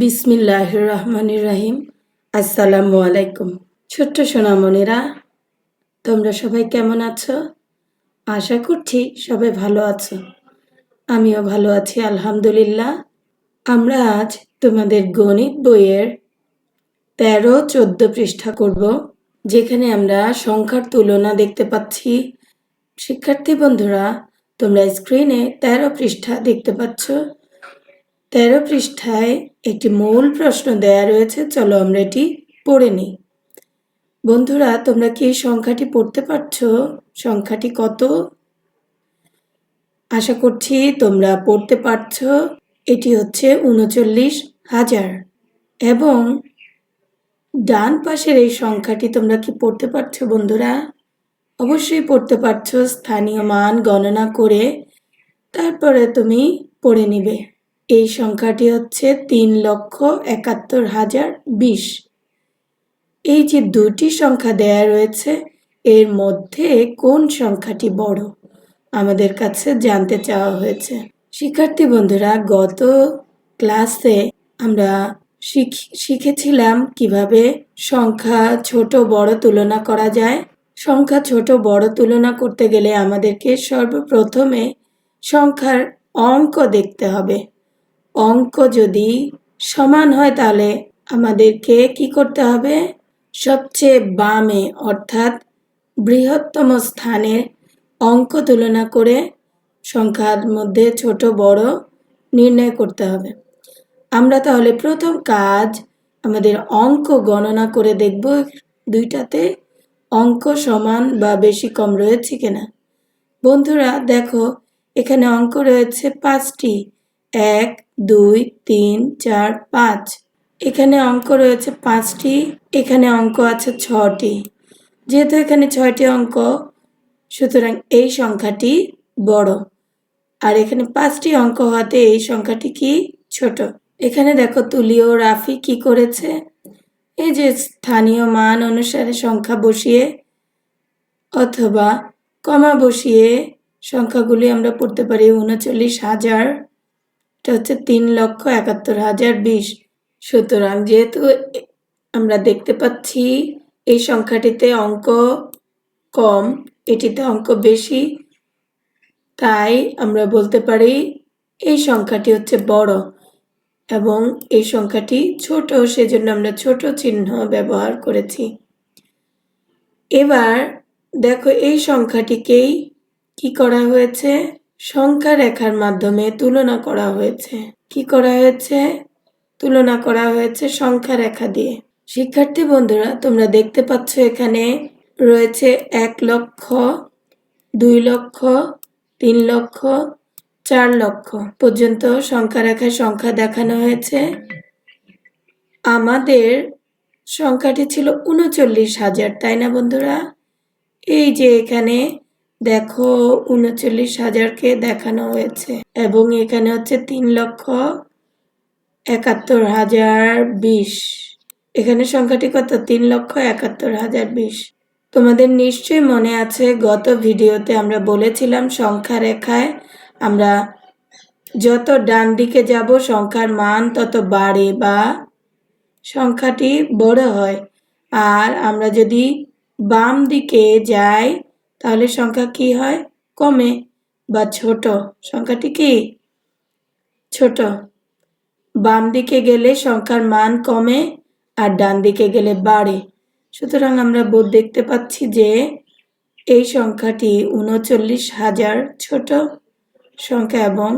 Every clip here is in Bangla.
বিসমিল্লাহ রহমান রাহিম। আসসালামু আলাইকুম। ছোট্ট সোনামণিরা, তোমরা সবাই কেমন আছো? আশা করছি সবাই ভালো আছো। আমিও ভালো আছি, আলহামদুলিল্লাহ। আমরা আজ তোমাদের গণিত বইয়ের তেরো, চোদ্দ পৃষ্ঠা করব, যেখানে আমরা সংখ্যার তুলনা দেখতে পাচ্ছি। শিক্ষার্থী বন্ধুরা, তোমরা স্ক্রিনে তেরো পৃষ্ঠা দেখতে পাচ্ছ। তেরো পৃষ্ঠায় একটি মূল প্রশ্ন দেয়া রয়েছে, চলো আমরা এটি পড়ে নিই। বন্ধুরা, তোমরা কি এই সংখ্যাটি পড়তে পারছ? সংখ্যাটি কত? আশা করছি তোমরা পড়তে পারছ। এটি হচ্ছে উনচল্লিশ হাজার। এবং ডান পাশের এই সংখ্যাটি তোমরা কি পড়তে পারছ বন্ধুরা? অবশ্যই পড়তে পারছ, স্থানীয় মান গণনা করে তারপরে তুমি পড়ে নিবে। এই সংখ্যাটি হচ্ছে তিন লক্ষ একাত্তর হাজার বিশ। এই যে দুটি সংখ্যা দেয়া রয়েছে, এর মধ্যে কোন সংখ্যাটি বড়? আমাদের কাছে জানতে চাওয়া হয়েছে। শিক্ষার্থী বন্ধুরা, গত ক্লাসে আমরা শিখ- শিখেছিলাম কীভাবে সংখ্যা ছোট বড় তুলনা করা যায়। সংখ্যা ছোট বড় তুলনা করতে গেলে আমাদেরকে সর্বপ্রথমে সংখ্যার অঙ্ক দেখতে হবে। অঙ্ক যদি সমান হয় তাহলে আমাদেরকে কি করতে হবে? সবচেয়ে বামে, অর্থাৎ বৃহত্তম স্থানে অঙ্ক তুলনা করে সংখ্যার মধ্যে ছোট বড় নির্ণয় করতে হবে। আমরা তাহলে প্রথম কাজ আমাদের অঙ্ক গণনা করে দেখব দুইটাতে অঙ্ক সমান বা বেশি কম রয়েছে কিনা। বন্ধুরা, দেখো, এখানে অঙ্ক রয়েছে পাঁচটি। এক দুই, তিন, চার, পাঁচ। এখানে অঙ্ক রয়েছে পাঁচটি, এখানে অঙ্ক আছে ছটি। যেহেতু এখানে ছয়টি অঙ্ক, সুতরাং এই সংখ্যাটি বড়। আর এখানে পাঁচটি অঙ্ক হওয়াতে এই সংখ্যাটি কি? ছোট। এখানে দেখো তুলি ও রাফি কি করেছে? এই যে স্থানীয় মান অনুসারে সংখ্যা বসিয়ে অথবা কমা বসিয়ে সংখ্যাগুলি আমরা পড়তে পারি উনচল্লিশ হাজার। এটা হচ্ছে তিন লক্ষ একাত্তর হাজার বিশ। সুতরাং যেহেতু আমরা দেখতে পাচ্ছি এই সংখ্যাটিতে অঙ্ক কম, এটিতে অঙ্ক বেশি, তাই আমরা বলতে পারি এই সংখ্যাটি হচ্ছে বড় এবং এই সংখ্যাটি ছোট, সেজন্য আমরা ছোট চিহ্ন ব্যবহার করেছি। এবার দেখো এই সংখ্যাটিকেই কি করা হয়েছে? সংখ্যা রেখার মাধ্যমে তুলনা করা হয়েছে। কি করা হয়েছে? তুলনা করা হয়েছে সংখ্যা রেখা দিয়ে। শিক্ষার্থী বন্ধুরা, তোমরা দেখতে পাচ্ছ এখানে রয়েছে এক লক্ষ, দুই লক্ষ, তিন লক্ষ, চার লক্ষ পর্যন্ত সংখ্যা রেখায় সংখ্যা দেখানো হয়েছে। আমাদের সংখ্যাটি ছিল উনচল্লিশ হাজার, তাই না বন্ধুরা? এই যে এখানে দেখো, উনচল্লিশ হাজারকে দেখানো হয়েছে। এবং এখানে হচ্ছে তিন লক্ষ একাত্তর হাজার বিশ। এখানে সংখ্যাটি কত? তিন লক্ষ একাত্তর হাজার বিশ। তোমাদের নিশ্চয়ই মনে আছে, গত ভিডিওতে আমরা বলেছিলাম সংখ্যা রেখায় আমরা যত ডান দিকে যাব, সংখ্যার মান তত বাড়ে বা সংখ্যাটি বড় হয়। আর আমরা যদি বাম দিকে যাই তাহলে সংখ্যা কি হয়? কমে বা ছোট? সংখ্যাটি কি? ছোট। বাম দিকে গেলে সংখ্যার মান কমে আর ডান দিকে গেলে বাড়ে। সুতরাং আমরা বোধ দেখতে পাচ্ছি যে এই সংখ্যাটি উনচল্লিশ হাজার ছোট সংখ্যা এবং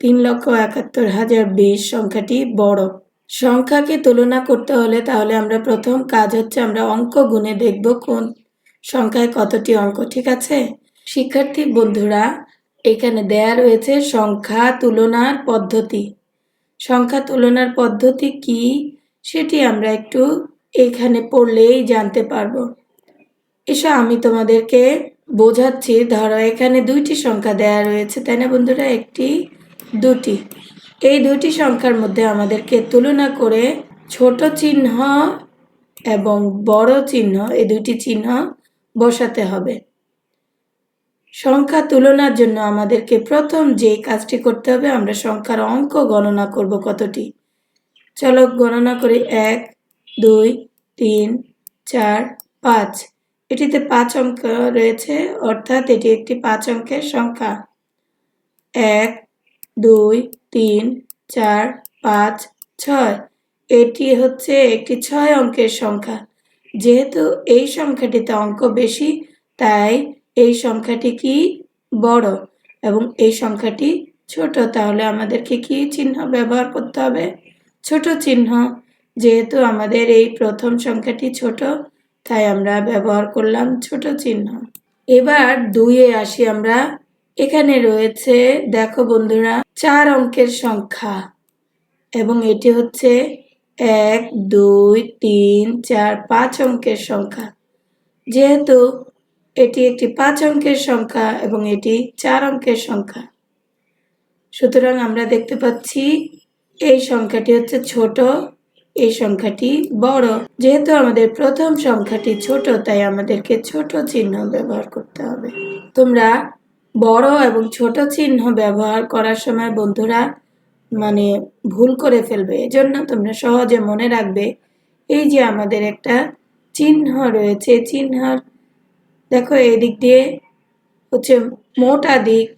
তিন লক্ষ একাত্তর হাজার বিশ সংখ্যাটি বড়। সংখ্যাকে তুলনা করতে হলে তাহলে আমরা প্রথম কাজ হচ্ছে আমরা অঙ্ক গুণে দেখব কোন সংখ্যায় কতটি অঙ্ক, ঠিক আছে? শিক্ষার্থী বন্ধুরা, এখানে দেয়া রয়েছে সংখ্যা তুলনার পদ্ধতি। সংখ্যা তুলনার পদ্ধতি কি সেটি আমরা একটু এখানে পড়লেই জানতে পারব। এসো আমি তোমাদেরকে বোঝাচ্ছি। ধরো এখানে দুইটি সংখ্যা দেয়া রয়েছে, তাই না বন্ধুরা? একটি, দুটি। এই দুটি সংখ্যার মধ্যে আমাদেরকে তুলনা করে ছোট চিহ্ন এবং বড় চিহ্ন, এই দুটি চিহ্ন বসাতে হবে। সংখ্যা তুলনার জন্য আমাদেরকে প্রথম যে কাজটি করতে হবে, আমরা সংখ্যার অঙ্ক গণনা করব কতটি? চলো গণনা করি এক, দুই, তিন, চার, পাঁচ। এটিতে পাঁচ অঙ্ক রয়েছে, অর্থাৎ এটি একটি পাঁচ অঙ্কের সংখ্যা। এক, দুই, তিন, চার, পাঁচ, ছয়। এটি হচ্ছে একটি ছয় অঙ্কের সংখ্যা। যেহেতু এই সংখ্যাটিতে অঙ্ক বেশি, তাই এই সংখ্যাটি কি বড় এবং এই সংখ্যাটি ছোট, তাহলে আমাদেরকে কি চিহ্ন ব্যবহার করতে হবে? ছোট চিহ্ন, যেহেতু আমাদের এই প্রথম সংখ্যাটি ছোট, তাই আমরা ব্যবহার করলাম ছোট চিহ্ন। এবার দুইয়ে আসি আমরা। এখানে রয়েছে, দেখো বন্ধুরা, চার অঙ্কের সংখ্যা এবং এটি হচ্ছে এক, দুই, তিন, চার, পাঁচ অঙ্কের সংখ্যা। যেহেতু এটি একটি পাঁচ অঙ্কের সংখ্যা এবং এটি চার অঙ্কের সংখ্যা, সুতরাং আমরা দেখতে পাচ্ছি এই সংখ্যাটি হচ্ছে ছোট, এই সংখ্যাটি বড়। যেহেতু আমাদের প্রথম সংখ্যাটি ছোট, তাই আমাদেরকে ছোট চিহ্ন ব্যবহার করতে হবে। তোমরা বড় এবং ছোট চিহ্ন ব্যবহার করার সময় বন্ধুরা মানে ভুল করে ফেলবে। এজন্য তোমরা সহজে মনে রাখবে, এই যে আমাদের একটা চিহ্ন রয়েছে, চিহ্নর, দেখো এই দিক দিয়ে হচ্ছে মোটা দিক,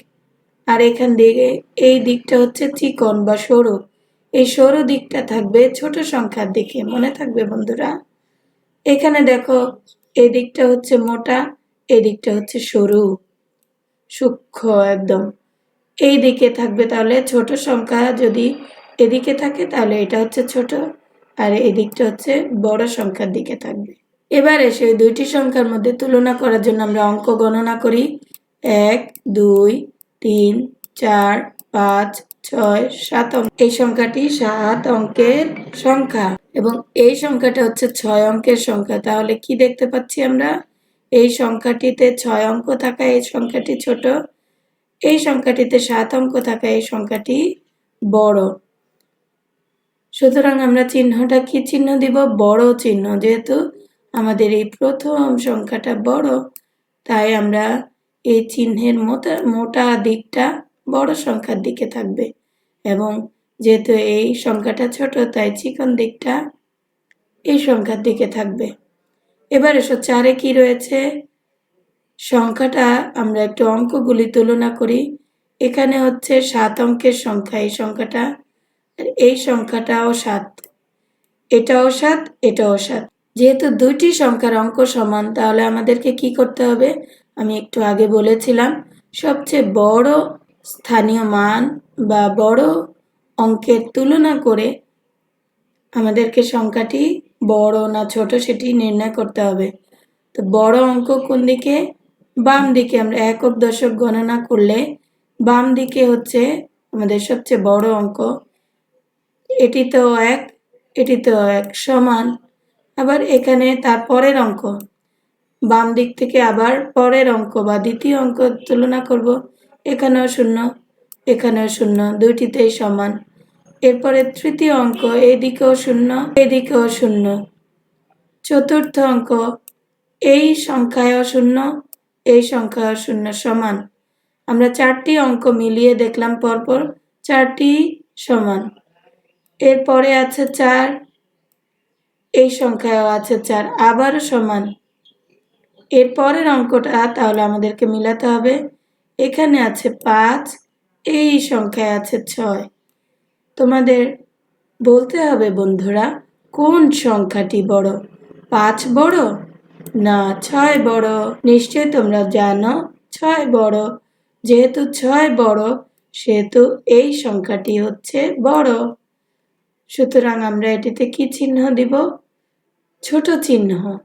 আর এখান দিয়ে এই দিকটা হচ্ছে চিকন বা সরু। এই সরু দিকটা থাকবে ছোট সংখ্যার দিকে, মনে থাকবে বন্ধুরা? এখানে দেখো এই দিকটা হচ্ছে মোটা এই দিকটা হচ্ছে সরু, সূক্ষ্ম একদম। এই দিকে থাকবে তাহলে ছোট সংখ্যা যদি এদিকে থাকে তাহলে এটা হচ্ছে ছোট আর এই দিকটা হচ্ছে বড় সংখ্যার দিকে থাকবে। এবার এসে ওই দুইটি সংখ্যার মধ্যে তুলনা করার জন্য আমরা অঙ্ক গণনা করি। এক, দুই, তিন, চার, পাঁচ, ছয়, সাত অঙ্ক। এই সংখ্যাটি সাত অঙ্কের সংখ্যা এবং এই সংখ্যাটা হচ্ছে ছয় অঙ্কের সংখ্যা। তাহলে কি দেখতে পাচ্ছি আমরা? এই সংখ্যাটিতে ছয় অঙ্ক থাকা এই সংখ্যাটি ছোট। এই সংখ্যাটিতে সাত অঙ্ক থাকা এই সংখ্যাটি বড়। সুতরাং আমরা চিহ্নটা কি চিহ্ন দিব? বড় চিহ্ন। যেহেতু আমাদের এই প্রথম সংখ্যাটা বড়, তাই আমরা এই চিহ্নের মোটা মোটা দিকটা বড় সংখ্যার দিকে থাকবে। এবং যেহেতু এই সংখ্যাটা ছোট, তাই চিকন দিকটা এই সংখ্যার দিকে থাকবে। এবার এসো চারে কি রয়েছে? সংখ্যাটা আমরা একটু অঙ্কগুলি তুলনা করি। এখানে হচ্ছে সাত অঙ্কের সংখ্যা, এই সংখ্যাটা, আর এই সংখ্যাটাও সাত। এটাও সাত এটাও সাত। যেহেতু দুইটি সংখ্যার অঙ্ক সমান, তাহলে আমাদেরকে কি করতে হবে? আমি একটু আগে বলেছিলাম, সবচেয়ে বড় স্থানীয় মান বা বড় অঙ্কের তুলনা করে আমাদেরকে সংখ্যাটি বড় না ছোট সেটি নির্ণয় করতে হবে। তো বড় অঙ্ক কোন দিকে? বাম দিকে আমরা একক দশক গণনা করলে বাম দিকে হচ্ছে আমাদের সবচেয়ে বড় অঙ্ক। এটি তো এক, এটি তো এক সমান। আবার এখানে তার পরের অঙ্ক। বাম দিক থেকে আবার পরের অঙ্ক বা দ্বিতীয় অঙ্ক তুলনা করব। এখানেও শূন্য এখানেও শূন্য, দুইটিতেই সমান। এরপরে তৃতীয় অঙ্ক, এদিকেও শূন্য এদিকেও শূন্য। চতুর্থ অঙ্ক, এই সংখ্যায়ও শূন্য এই সংখ্যা শূন্য সমান। আমরা চারটি অঙ্ক মিলিয়ে দেখলাম পরপর চারটি সমান। এরপরে আছে চার, এই সংখ্যায়ও আছে চার আবারও সমান। এর পরের অঙ্কটা তাহলে আমাদেরকে মিলাতে হবে। এখানে আছে পাঁচ, এই সংখ্যায় আছে ছয়। তোমাদের বলতে হবে বন্ধুরা, কোন সংখ্যাটি বড়? পাঁচ বড় না, ছয় বড়। নিশ্চয় তোমরা জানো, ছয় বড়। যেহেতু ছয় বড়, সেহেতু এই সংখ্যাটি হচ্ছে বড়। সুতরাং আমরা এটিতে কি চিহ্ন দিব? ছোট চিহ্ন।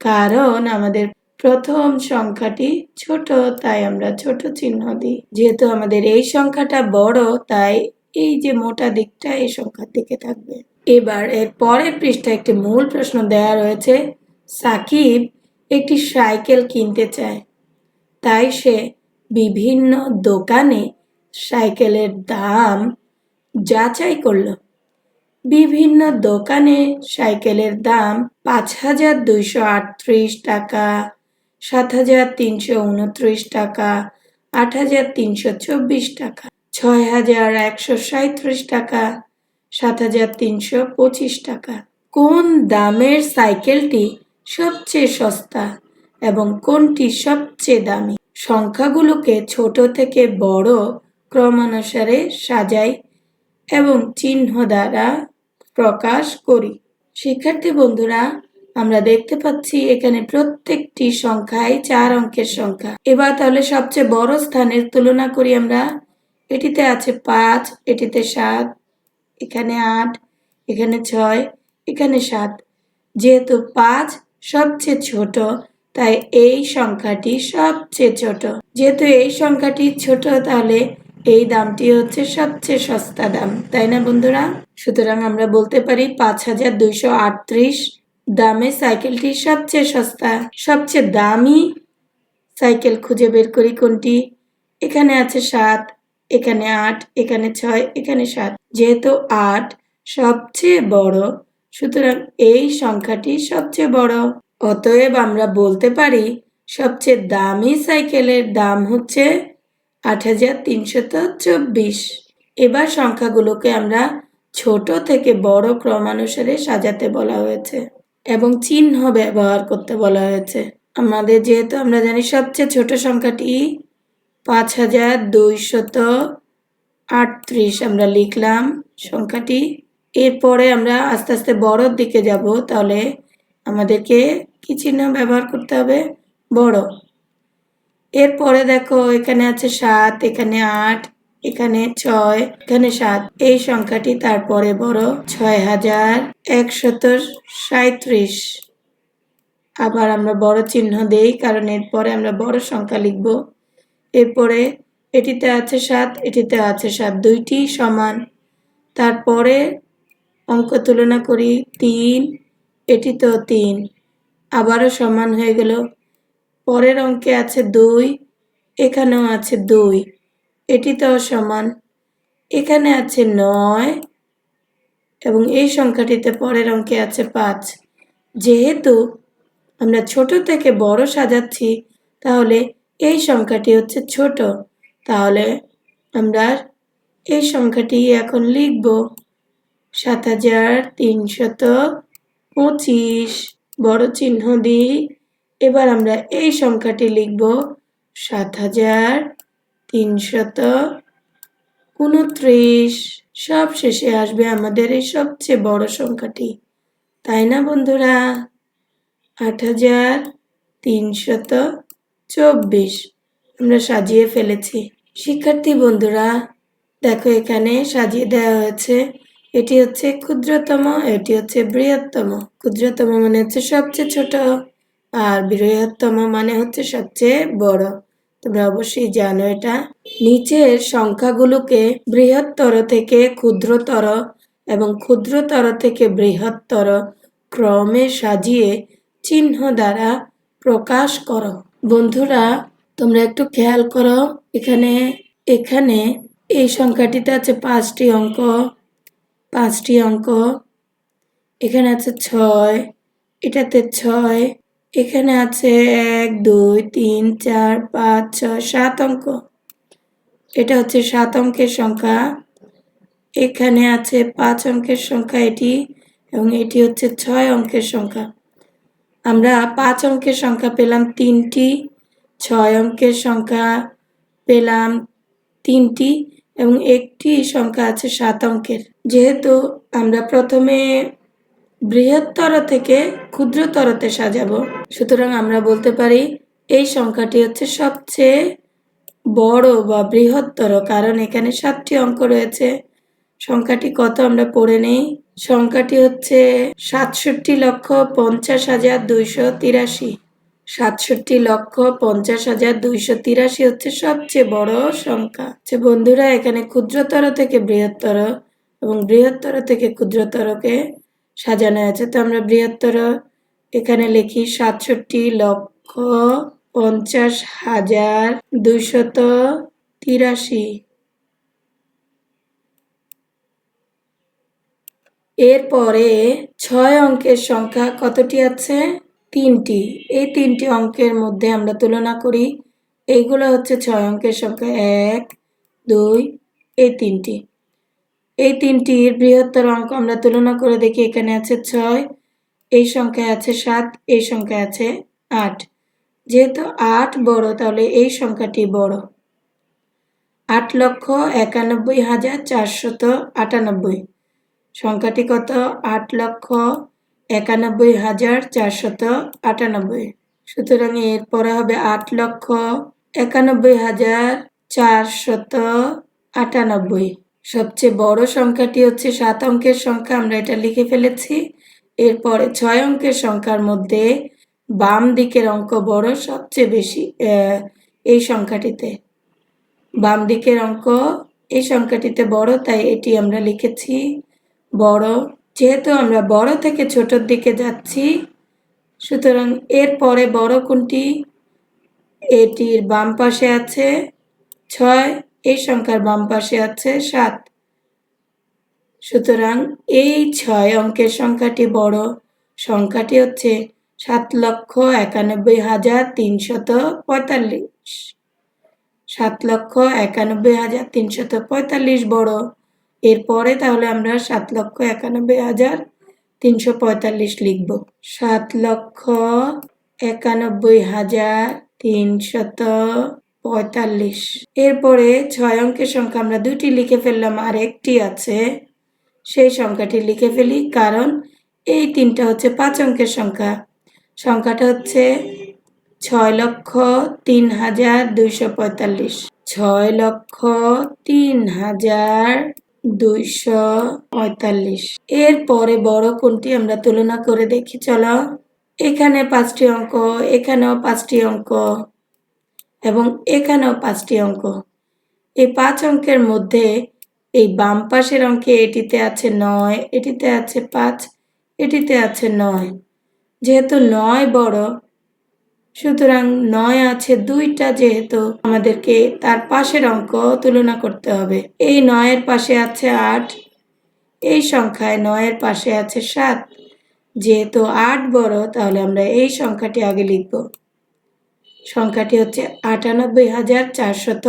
কারণ আমাদের প্রথম সংখ্যাটি ছোট, তাই আমরা ছোট চিহ্ন দিই। যেহেতু আমাদের এই সংখ্যাটা বড়, তাই এই যে মোটা দিকটা এই সংখ্যার দিকে থাকবে। এবার এর পরের পৃষ্ঠায় একটি মূল প্রশ্ন দেয়া রয়েছে। সাকিব একটি সাইকেল কিনতে চায়। তাই সে বিভিন্ন দোকানে সাইকেলের দাম যাচাই করল। বিভিন্ন দোকানে সাইকেলের দাম পাঁচ হাজার দুইশো আটত্রিশ টাকা, সাত হাজার তিনশো উনত্রিশ টাকা, আট হাজার তিনশো চব্বিশ টাকা, ছয় হাজার একশো সাঁত্রিশ টাকা, সাত হাজার তিনশো পঁচিশ টাকা। কোন দামের সাইকেলটি সবচেয়ে সস্তা এবং কোনটি সবচেয়ে দামি? সংখ্যাগুলোকে ছোট থেকে বড় ক্রমানুসারে সাজাই এবং চিহ্ন দ্বারা প্রকাশ করি। শিক্ষার্থী বন্ধুরা, আমরা দেখতে পাচ্ছি এখানে প্রত্যেকটি সংখ্যায় চার অঙ্কের সংখ্যা। এবার তাহলে সবচেয়ে বড় স্থানের তুলনা করি আমরা। এটিতে আছে পাঁচ, এটিতে সাত, এখানে আট, এখানে ছয়, এখানে সাত। যেহেতু পাঁচ সবচেয়ে ছোট, তাই এই সংখ্যাটি সবচেয়ে ছোট। যেহেতু এই সংখ্যাটি ছোট, তাহলে এই দামটি হচ্ছে সবচেয়ে সস্তা দাম, তাই না বন্ধুরা? সুতরাং আমরা বলতে পারি পাঁচ হাজার দুইশো আটত্রিশ দামে সাইকেলটি সবচেয়ে সস্তা। সবচেয়ে দামি সাইকেল খুঁজে বের করি কোনটি? এখানে আছে সাত, এখানে আট, এখানে ছয়, এখানে সাত। যেহেতু আট সবচেয়ে বড় সুতরাং এই সংখ্যাটি সবচেয়ে বড়। অতএব আমরা বলতে পারি, সবচেয়ে দামি সাইকেলের দাম হচ্ছে আট হাজার তিনশত চব্বিশ। এবার সংখ্যাগুলোকে আমরা ছোট থেকে বড় ক্রমানুসারে সাজাতে বলা হয়েছে এবং চিহ্ন ব্যবহার করতে বলা হয়েছে। আমাদের যেহেতু আমরা জানি সবচেয়ে ছোট সংখ্যাটি পাঁচ হাজার দুইশত আটত্রিশ আমরা লিখলাম, সংখ্যাটি এরপরে আমরা আস্তে আস্তে বড়র দিকে যাব, তাহলে আমাদেরকে কি চিহ্ন ব্যবহার করতে হবে? বড়। এরপরে দেখো, এখানে আছে সাত, এখানে আট, এখানে ছয়, এখানে সাত। এই সংখ্যাটি তারপরে বড় ছয় হাজার একশত সাঁত্রিশ আবার আমরা বড় চিহ্ন দেই, কারণ এরপরে আমরা বড় সংখ্যা লিখব। এরপরে এটিতে আছে সাত, এটিতে আছে সাত, দুইটি সমান। তারপরে অঙ্ক তুলনা করি, তিন, এটি তো তিন। আবারও সমান হয়ে গেল। পরের অঙ্কে আছে দুই, এখানেও আছে দুই, এটি তো সমান। এখানে আছে নয় এবং এই সংখ্যাটিতে পরের অঙ্কে আছে পাঁচ। যেহেতু আমরা ছোট থেকে বড় সাজাচ্ছি, তাহলে এই সংখ্যাটি হচ্ছে ছোট। তাহলে আমরা এই সংখ্যাটি এখন লিখব। সাত হাজার তিনশত পঁচিশ। বড় চিহ্ন দিই। এবার আমরা এই সংখ্যাটি লিখব। সাত হাজার তিনশত উনত্রিশ। সব শেষে আসবে আমাদের এই সবচেয়ে বড় সংখ্যাটি। তাই না বন্ধুরা? আট হাজার তিনশত চব্বিশ। আমরা সাজিয়ে ফেলেছি। শিক্ষার্থী বন্ধুরা, দেখো এখানে সাজিয়ে দেওয়া হয়েছে। এটি হচ্ছে ক্ষুদ্রতম, এটি হচ্ছে বৃহত্তম। ক্ষুদ্রতম মানে হচ্ছে সবচেয়ে ছোট আর বৃহত্তম মানে হচ্ছে সবচেয়ে বড়। তোমরা অবশ্যই জানো এটা। নিচের সংখ্যাগুলোকে বৃহত্তর থেকে ক্ষুদ্রতর এবং ক্ষুদ্রতর থেকে বৃহত্তর ক্রমে সাজিয়ে চিহ্ন দ্বারা প্রকাশ করো। বন্ধুরা, তোমরা একটু খেয়াল করো, এখানে এখানে এই সংখ্যাটিতে আছে পাঁচটি অঙ্ক। পাঁচটি অঙ্ক। এখানে আছে ছয়, এটাতে ছয়, এখানে আছে এক, দুই, তিন, চার, পাঁচ, ছয়, সাত অঙ্ক। এটা হচ্ছে সাত অঙ্কের সংখ্যা। এখানে আছে পাঁচ অঙ্কের সংখ্যা এটি এবং এটি হচ্ছে ছয় অঙ্কের সংখ্যা। আমরা পাঁচ অঙ্কের সংখ্যা পেলাম তিনটি, ছয় অঙ্কের সংখ্যা পেলাম তিনটি। এবং একটি সংখ্যা আছে সাত অঙ্কের। যেহেতু আমরা প্রথমে বৃহত্তর থেকে ক্ষুদ্রতরতে সাজাবো, সুতরাং আমরা বলতে পারি এই সংখ্যাটি হচ্ছে সবচেয়ে বড় বা বৃহত্তর, কারণ এখানে সাতটি অঙ্ক রয়েছে। সংখ্যাটি কত আমরা পড়ে নেই। সংখ্যাটি হচ্ছে সাতষট্টি লক্ষ পঞ্চাশ হাজার দুইশো তিরাশি। সাতষট্টি লক্ষ পঞ্চাশ হাজার দুইশো তিরাশি হচ্ছে সবচেয়ে বড় সংখ্যা। যে বন্ধুরা, এখানে ক্ষুদ্রতর থেকে বৃহত্তর এবং বৃহত্তর থেকে ক্ষুদ্রতরকে সাজানো আছে। তো আমরা বৃহত্তর এখানে লিখি, সাতষট্টি লক্ষ পঞ্চাশ হাজার দুইশত তিরাশি। এরপরে ছয় অঙ্কের সংখ্যা কতটি আছে? তিনটি। এই তিনটি অঙ্কের মধ্যে আমরা তুলনা করি। এইগুলো হচ্ছে ছয় অঙ্কের সংখ্যা এক, দুই, এই তিনটি। এই তিনটির বৃহত্তর অঙ্ক আমরা তুলনা করে দেখি এখানে আছে ছয়, এই সংখ্যায় আছে সাত, এই সংখ্যায় আছে আট। যেহেতু আট বড়, তাহলে এই সংখ্যাটি বড়। আট লক্ষ একানব্বই হাজার চারশত আটানব্বই। সংখ্যাটি কত? আট লক্ষ একানব্বই হাজার চারশত আটানব্বই। সুতরাং এরপরে হবে আট লক্ষ একানব্বই হাজার চারশত আটানব্বই। সবচেয়ে বড় সংখ্যাটি হচ্ছে সাত অঙ্কের সংখ্যা, আমরা এটা লিখে ফেলেছি। এরপরে ছয় অঙ্কের সংখ্যার মধ্যে বাম দিকের অঙ্ক বড় সবচেয়ে বেশি এই সংখ্যাটিতে। বাম দিকের অঙ্ক এই সংখ্যাটিতে বড়, তাই এটি আমরা লিখেছি বড় যেহেতু আমরা বড় থেকে ছোটর দিকে যাচ্ছি, সুতরাং এর পরে বড় কোনটি? এটির বাম পাশে আছে ছয়, এই সংখ্যার বাম পাশে আছে সাত। সুতরাং এই ছয় অঙ্কের সংখ্যাটি বড়। সংখ্যাটি হচ্ছে সাত লক্ষ একানব্বই হাজার তিনশত পঁয়তাল্লিশ। সাত লক্ষ একানব্বই হাজার তিনশত পঁয়তাল্লিশ বড়। এরপরে তাহলে আমরা সাত লক্ষ একানব্বই হাজার তিনশো পঁয়তাল্লিশ লিখব। সাত লক্ষ একানব্বই হাজার তিনশত পঁয়তাল্লিশ। এরপরে ছয় অঙ্কের সংখ্যা আমরা দুটি লিখে ফেললাম আর একটি আছে। সেই সংখ্যাটি লিখে ফেলি, কারণ এই তিনটা হচ্ছে পাঁচ অঙ্কের সংখ্যা। সংখ্যাটা হচ্ছে ছয় লক্ষ তিন হাজার দুইশো পঁয়তাল্লিশ। ছয় লক্ষ তিন হাজার দুইশো পঁয়তাল্লিশ। এরপরে বড় কোনটি আমরা তুলনা করে দেখি, চলো। এখানে পাঁচটি অঙ্ক, এখানেও পাঁচটি অঙ্ক এবং এখানেও পাঁচটি অঙ্ক। এই পাঁচ অঙ্কের মধ্যে এই বাম পাশের অঙ্কে এটিতে আছে নয়, এটিতে আছে পাঁচ, এটিতে আছে নয়। যেহেতু নয় বড় সুতরাং নয় আছে দুইটা যেহেতু আমাদেরকে তার পাশের অঙ্ক তুলনা করতে হবে। এই নয়ের পাশে আছে আট, এই সংখ্যায় নয়ের পাশে আছে সাত। যেহেতু আট বড়, তাহলে আমরা এই সংখ্যাটি আগে লিখব। সংখ্যাটি হচ্ছে আটানব্বই হাজার চারশত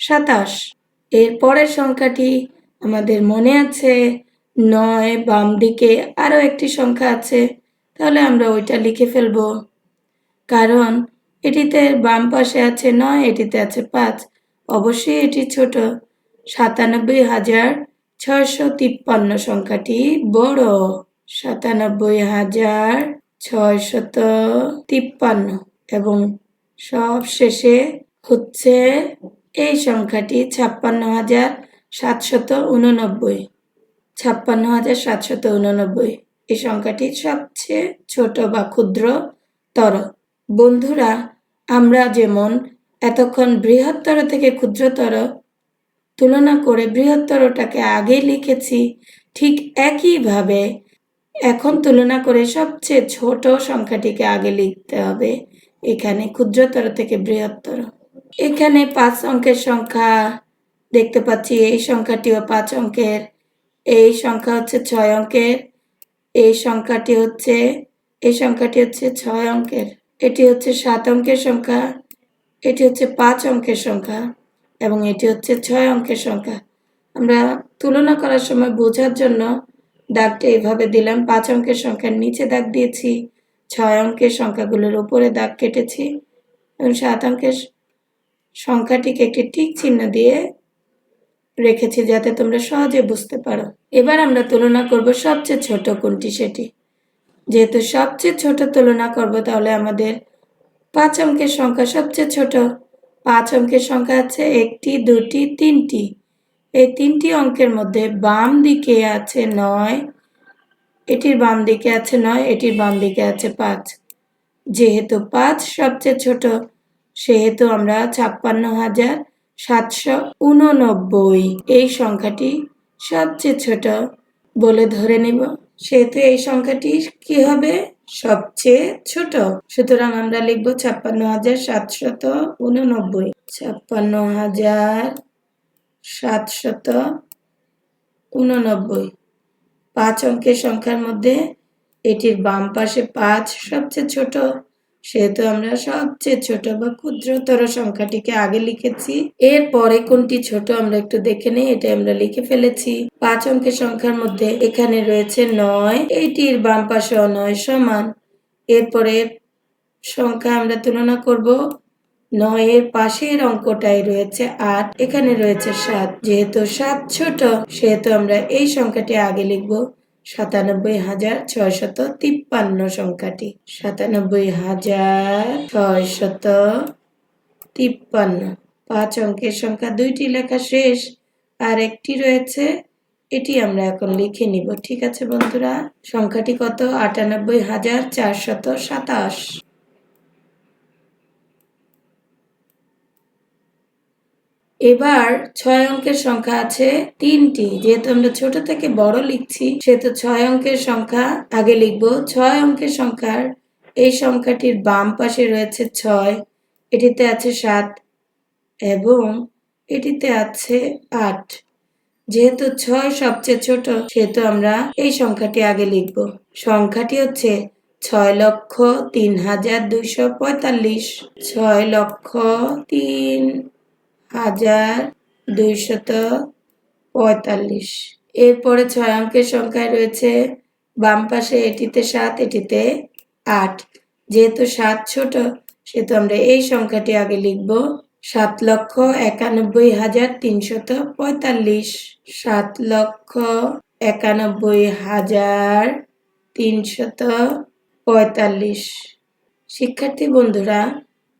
সাতাশ। এর পরের সংখ্যাটি আমাদের মনে আছে, নয় বাম দিকে আরও একটি সংখ্যা আছে। তাহলে আমরা ওইটা লিখে ফেলব। কারণ এটিতে বাম পাশে আছে নয়, এটিতে আছে পাঁচ। অবশ্যই এটি ছোট। সাতানব্বই হাজার ছয়শো তিপ্পান্ন সংখ্যাটি বড়। সাতানব্বই হাজার ছয়শত তিপ্পান্ন। এবং সব শেষে হচ্ছে এই সংখ্যাটি ছাপ্পান্ন হাজার সাতশত উননব্বই। ছাপ্পান্ন হাজার সাতশত উননব্বই। এই সংখ্যাটি সবচেয়ে ছোট বা ক্ষুদ্রতর। বন্ধুরা, আমরা যেমন এতক্ষণ বৃহত্তর থেকে ক্ষুদ্রতর তুলনা করে বৃহত্তরটাকে আগে লিখেছি, ঠিক একইভাবে এখন তুলনা করে সবচেয়ে ছোট সংখ্যাটিকে আগে লিখতে হবে। এখানে ক্ষুদ্রতর থেকে বৃহত্তর। এখানে পাঁচ অঙ্কের সংখ্যা দেখতে পাচ্ছি, এই সংখ্যাটিও পাঁচ অঙ্কের। এই সংখ্যা হচ্ছে ছয় অঙ্কের, এই সংখ্যাটি হচ্ছে, এই সংখ্যাটি হচ্ছে ছয় অঙ্কের। এটি হচ্ছে সাত অঙ্কের সংখ্যা, এটি হচ্ছে পাঁচ অঙ্কের সংখ্যা এবং এটি হচ্ছে ছয় অঙ্কের সংখ্যা। আমরা তুলনা করার সময় বোঝার জন্য দাগটা এইভাবে দিলাম। পাঁচ অঙ্কের সংখ্যার নিচে দাগ দিয়েছি, ছয় অঙ্কের সংখ্যাগুলোর উপরে দাগ কেটেছি এবং সাত অঙ্কের সংখ্যাটিকে একটি টিক চিহ্ন দিয়ে রেখেছি যাতে তোমরা সহজে বুঝতে পারো। এবার আমরা তুলনা করব সবচেয়ে ছোট কোনটি সেটি। যেহেতু সবচেয়ে ছোট তুলনা করব, তাহলে আমাদের পাঁচ অঙ্কের সংখ্যা, সবচেয়ে ছোট পাঁচ অঙ্কের সংখ্যা আছে একটি, দুটি, তিনটি। এই তিনটি অঙ্কের মধ্যে বাম দিকে আছে নয়, এটির বাম দিকে আছে নয়, এটির বাম দিকে আছে পাঁচ। যেহেতু পাঁচ সবচেয়ে ছোট, সেহেতু আমরা ছাপ্পান্ন হাজার সাতশো উননব্বই। এই সংখ্যাটি সবচেয়ে ছোট বলে ধরে নিব। সেহেতু এই সংখ্যাটি কি হবে? সবচেয়ে ছোট। সুতরাং আমরা লিখব ছাপ্পান্ন হাজার সাতশত উননব্বই। ছাপ্পান্ন হাজার সাতশত উননব্বই। পাঁচ অঙ্কের সংখ্যার মধ্যে এটির বাম পাশে পাঁচ সবচেয়ে ছোট। সেহেতু আমরা সবচেয়ে ছোট বা ক্ষুদ্রতর সংখ্যাটিকে আগে লিখেছি। এরপরে কোনটি ছোট আমরা একটু দেখে নেই এটা আমরা লিখে ফেলেছি। পাঁচ অঙ্কের সংখ্যার মধ্যে এখানে রয়েছে নয়, এইটির বাম পাশে নয় সমান। এরপরে সংখ্যা আমরা তুলনা করব। নয়ের পাশের অঙ্কটাই রয়েছে আট, এখানে রয়েছে সাত। যেহেতু সাত ছোট, সেহেতু আমরা এই সংখ্যাটি আগে লিখব। সাতানব্বই হাজার ছয়শত তিপ্পান্ন সংখ্যাটি। সাতানব্বই হাজার ছয়শত তিপ্পান্ন। পাঁচ অঙ্কের সংখ্যা দুইটি লেখা শেষ। আর একটি রয়েছে। এটি আমরা এখন লিখে নিব। ঠিক আছে বন্ধুরা, সংখ্যাটি কত? আটানব্বই হাজার চারশত সাতাশ। এবার ছয় অঙ্কের সংখ্যা আছে তিনটি। যেহেতু আমরা ছোট থেকে বড় লিখছি, সেহেতু ছয় অঙ্কের সংখ্যা আগে লিখব। ছয় অঙ্কের সংখ্যার এই সংখ্যাটির বাম পাশে রয়েছে ছয়, এটিতে আছে সাত এবং এটিতে আছে আট। যেহেতু ছয় সবচেয়ে ছোট, সেহেতু আমরা এই সংখ্যাটি আগে লিখব। সংখ্যাটি হচ্ছে ছয় লক্ষ তিন হাজার দুইশো পঁয়তাল্লিশ। ছয় লক্ষ তিন হাজার দুইশত পঁয়তাল্লিশ। এরপরে ছয় অঙ্কের সংখ্যায় রয়েছে। বাম পাশে এটিতে সাত, এটিতে আট। যেহেতু সাত ছোট, সেহেতু আমরা এই সংখ্যাটি আগে লিখব। সাত লক্ষ একানব্বই হাজার তিনশত পঁয়তাল্লিশ। সাত লক্ষ একানব্বই হাজার তিনশত পঁয়তাল্লিশ। শিক্ষার্থী বন্ধুরা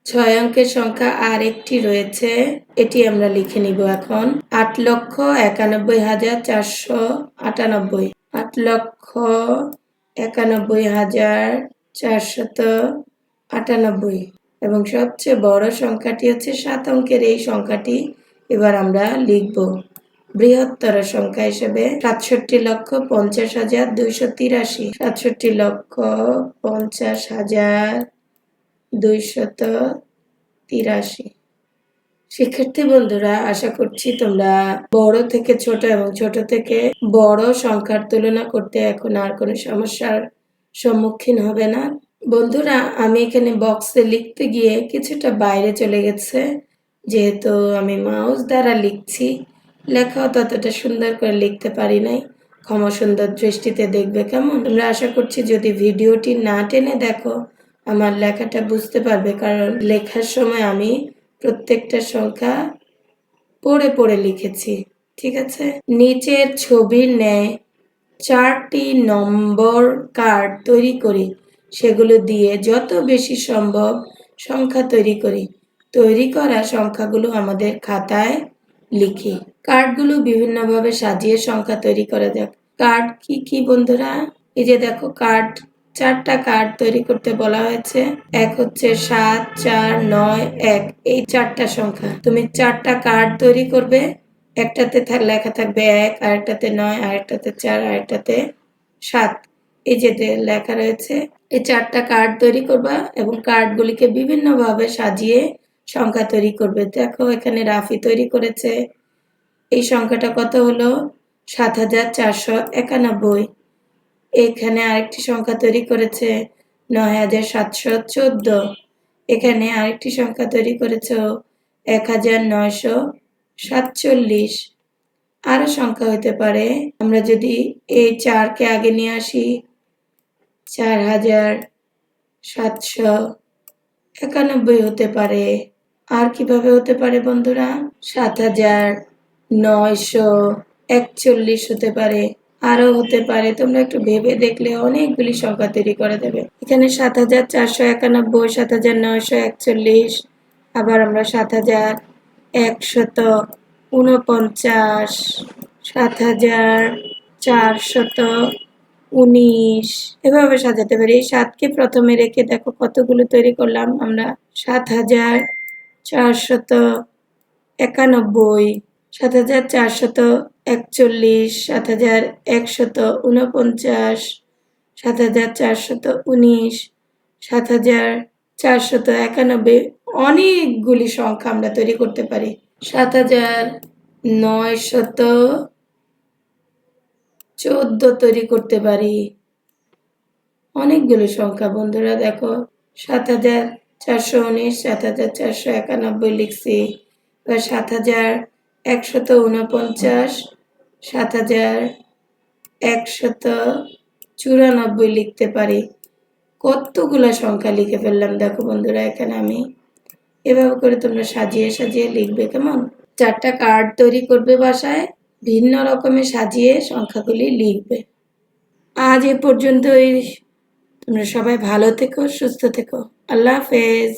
ছয় অঙ্কের সংখ্যা আর একটি রয়েছে। এটি আমরা লিখে নিব এখন। আট লক্ষ একানব্বই হাজার চারশো আটানব্বই। আট লক্ষ একানব্বই হাজার চারশত আটানব্বই। এবং সবচেয়ে বড় সংখ্যাটি হচ্ছে সাত অঙ্কের এই সংখ্যাটি। এবার আমরা লিখব। বৃহত্তর সংখ্যা হিসেবে সাতষট্টি লক্ষ পঞ্চাশ হাজার দুইশো তিরাশি। সাতষট্টি লক্ষ পঞ্চাশ হাজার দুইশত তিরাশি। শিক্ষার্থী বন্ধুরা, আশা করছি তোমরা বড় থেকে ছোট এবং ছোট থেকে বড় সংখ্যার তুলনা করতে এখন আর কোনো সমস্যার সম্মুখীন হবে না। বন্ধুরা, আমি এখানে বক্সে লিখতে গিয়ে কিছুটা বাইরে চলে গেছে। যেহেতু আমি মাউস দ্বারা লিখছি, লেখাও ততটা সুন্দর করে লিখতে পারি নাই। ক্ষমা সুন্দর দৃষ্টিতে দেখবে কেমন? তোমরা আশা করছি যদি ভিডিওটি না টেনে দেখো আমার লেখাটা বুঝতে পারবে, কারণ লেখার সময় আমি প্রত্যেকটা সংখ্যা পড়ে পড়ে লিখেছি, ঠিক আছে? নিচের ছবির ন্যায় চারটি নম্বর কার্ড তৈরি করি, সেগুলো দিয়ে যত বেশি সম্ভব সংখ্যা তৈরি করি। তৈরি করা সংখ্যাগুলো আমাদের খাতায় লিখি। কার্ডগুলো বিভিন্নভাবে সাজিয়ে সংখ্যা তৈরি করা যাক। কার্ড কি কি বন্ধুরা? এই যে দেখো, কার্ড চারটা কার্ড তৈরি করতে বলা হয়েছে। এক হচ্ছে সাত, চার, নয়, এক। এই চারটা সংখ্যা। তুমি চারটা কার্ড তৈরি করবে। একটাতে লেখা থাকবে এক, আরেকটাতে নয়, আরেকটাতে চার, আরেকটাতে সাত। এই যে লেখা রয়েছে। এই চারটা কার্ড তৈরি করবা এবং কার্ডগুলিকে বিভিন্নভাবে সাজিয়ে সংখ্যা তৈরি করবে। দেখো, এখানে রাফি তৈরি করেছে। এই সংখ্যাটা কত হলো? সাত হাজার চারশো একানব্বই। এখানে আরেকটি সংখ্যা তৈরি করেছে নয় হাজার সাতশো চোদ্দ। এখানে আরেকটি সংখ্যা তৈরি করেছ এক হাজার নয়শো সাতচল্লিশ। আরও সংখ্যা হতে পারে, আমরা যদি এই চারকে আগে নিয়ে আসি, চার হাজার সাতশো একানব্বই হতে পারে। আর কীভাবে হতে পারে বন্ধুরা? সাত হাজার নয়শো একচল্লিশ হতে পারে। আরও হতে পারে। তোমরা একটু ভেবে দেখলে অনেকগুলি সংখ্যা তৈরি করে দেবে। এখানে সাত হাজার চারশো একানব্বই, সাত হাজার নয়শো একচল্লিশ, আবার আমরা সাত হাজার একশত উনপঞ্চাশ, সাত হাজার চারশত উনিশ। এভাবে সাজাতে পারি। এই সাতকে প্রথমে রেখে দেখো কতগুলো তৈরি করলাম। আমরা সাত হাজার চারশত একানব্বই সাত হাজার চারশত একচল্লিশ, সাত হাজার একশত উনপঞ্চাশ, সাত হাজার চারশত উনিশ, সাত হাজার চারশত একানব্বই। অনেকগুলি সংখ্যা আমরা তৈরি করতে পারি। সাত হাজার নয়শত চোদ্দ তৈরি করতে পারি। অনেকগুলো সংখ্যা, বন্ধুরা দেখো। সাত হাজার চারশো উনিশ, সাত হাজার চারশো একানব্বই লিখছি। এবার সাত হাজার একশত উনপঞ্চাশ সাত হাজার একশত চুরানব্বই লিখতে পারি। কতগুলো সংখ্যা লিখে ফেললাম, দেখো বন্ধুরা, এখানে আমি। এভাবে করে তোমরা সাজিয়ে সাজিয়ে লিখবে, কেমন? চারটা কার্ড তৈরি করবে বাসায়, ভিন্ন রকমের সাজিয়ে সংখ্যাগুলি লিখবে। আজ এ পর্যন্তই। তোমরা সবাই ভালো থেকো, সুস্থ থেকো। আল্লাহ হাফেজ।